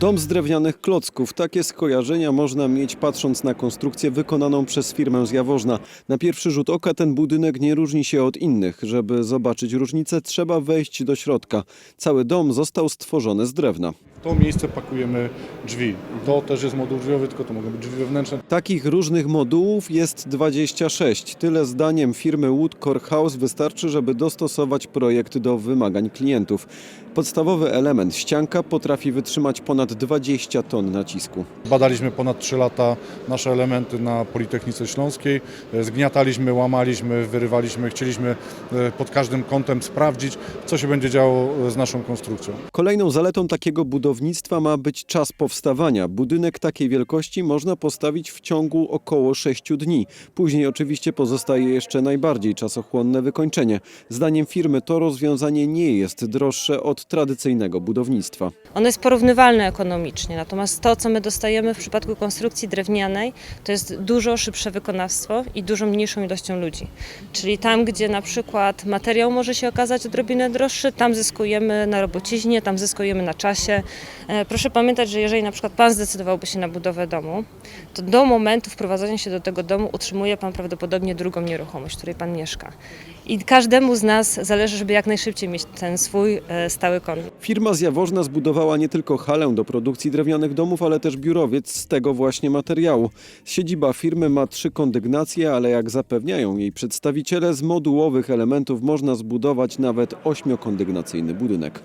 Dom z drewnianych klocków. Takie skojarzenia można mieć patrząc na konstrukcję wykonaną przez firmę z Jaworzna. Na pierwszy rzut oka ten budynek nie różni się od innych. Żeby zobaczyć różnicę, trzeba wejść do środka. Cały dom został stworzony z drewna. W to miejsce pakujemy drzwi. To też jest moduł drzwiowy, tylko to mogą być drzwi wewnętrzne. Takich różnych modułów jest 26. Tyle zdaniem firmy Woodcore House wystarczy, żeby dostosować projekt do wymagań klientów. Podstawowy element ścianka potrafi wytrzymać ponad 20 ton nacisku. Badaliśmy ponad 3 lata nasze elementy na Politechnice Śląskiej. Zgniataliśmy, łamaliśmy, wyrywaliśmy. Chcieliśmy e, pod każdym kątem sprawdzić, co się będzie działo e, z naszą konstrukcją. Kolejną zaletą takiego budownictwa ma być czas powstawania. Budynek takiej wielkości można postawić w ciągu około 6 dni. Później oczywiście pozostaje jeszcze najbardziej czasochłonne wykończenie. Zdaniem firmy to rozwiązanie nie jest droższe od tradycyjnego budownictwa. Ono jest porównywalne ekonomicznie, natomiast to, co my dostajemy w przypadku konstrukcji drewnianej, to jest dużo szybsze wykonawstwo i dużo mniejszą ilością ludzi. Czyli tam, gdzie na przykład materiał może się okazać odrobinę droższy, tam zyskujemy na robociźnie, tam zyskujemy na czasie. E, Proszę pamiętać, że jeżeli na przykład Pan zdecydowałby się na budowę domu, to do momentu wprowadzenia się do tego domu utrzymuje Pan prawdopodobnie drugą nieruchomość, w której Pan mieszka. I każdemu z nas zależy, żeby jak najszybciej mieć ten swój e, Firma z Jaworzna zbudowała nie tylko halę do produkcji drewnianych domów, ale też biurowiec z tego właśnie materiału. Siedziba firmy ma trzy kondygnacje, ale jak zapewniają jej przedstawiciele, z modułowych elementów można zbudować nawet ośmiokondygnacyjny budynek.